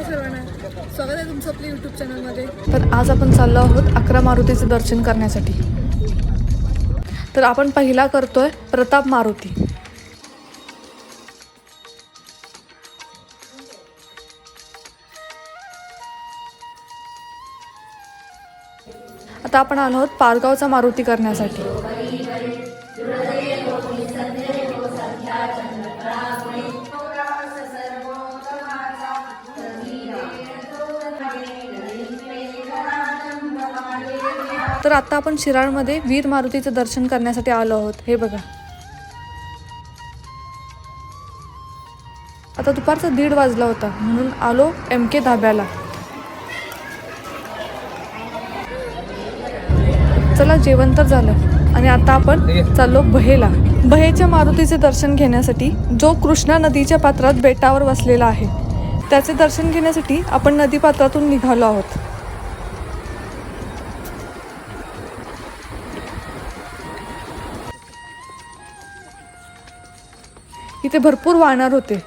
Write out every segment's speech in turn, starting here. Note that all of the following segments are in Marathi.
हाय सर्वांना? स्वागत आहे तुमचं आपल्या यूट्यूब चॅनलमध्ये तर आज आपण चाललो आहोत अकरा मारुतीचे दर्शन करण्यासाठी. तर आपण पहिला करतोय प्रताप मारुती. आता आपण आलो आहोत पारगावचा मारुती करण्यासाठी. तर आता आपण शिराळमध्ये वीर मारुतीचं दर्शन करण्यासाठी आलो आहोत. हे बघा. आता दुपारचा दीड वाजला होता म्हणून आलो एम के धाब्याला. चला जेवण तर झालं. आणि आता आपण चाललो बहेला. बहेच्या मारुतीचे दर्शन घेण्यासाठी जो कृष्णा नदीच्या पात्रात बेटावर वसलेला आहे त्याचे दर्शन घेण्यासाठी आपण नदी पात्रातून निघालो आहोत. इथे भरपूर वाहणार होते.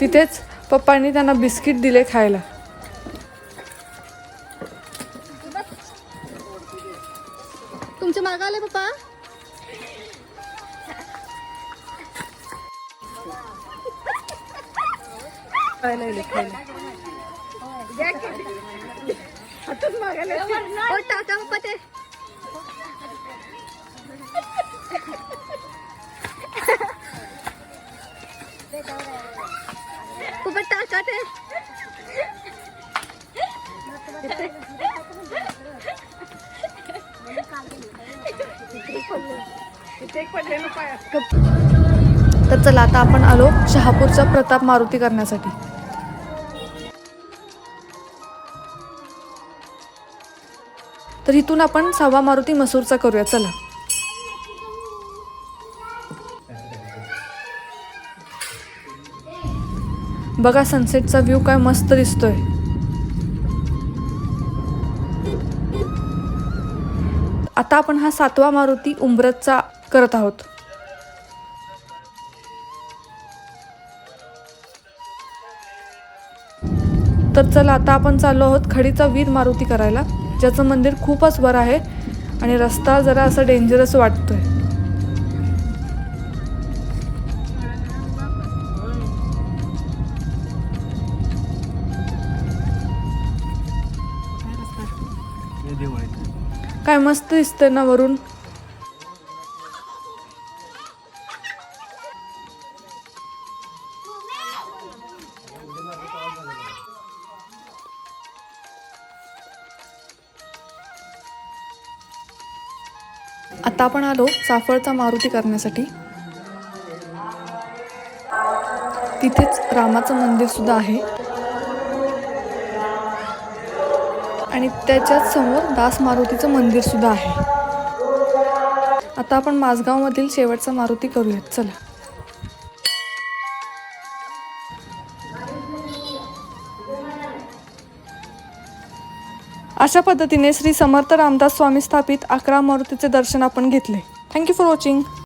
तिथेच पप्पांनी त्यांना बिस्किट दिले खायला. तुमच्या मागं आले पप्पा? ओ, टाका पप्पा ते. तर चला आता आपण आलो शहापूरचा प्रताप मारुती करण्यासाठी. तर इथून आपण सहावा मारुती मसूरचा करूया चला. बघा सनसेटचा व्ह्यू काय मस्त दिसतोय. आता आपण हा सातवा मारुती उंबरतचा करत आहोत. तर चला आता आपण चाललो आहोत खडीचा वीर मारुती करायला ज्याचं मंदिर खूपच वर आहे आणि रस्ता जरा असं डेंजरस वाटतोय. काय मस्त दिसतंय ना वरून. आता आपण आलो चाफळचा मारुती करण्यासाठी. तिथेच रामाचं मंदिर सुद्धा आहे. आणि त्याच्याच समोर दास मारुतीचं मंदिर सुद्धा आहे. आता आपण माझगावमधील शेवटचा मारुती करूयात. चला. अशा पद्धतीने श्री समर्थ रामदास स्वामी स्थापित अकरा मारुतीचे दर्शन आपण घेतले. Thank you for watching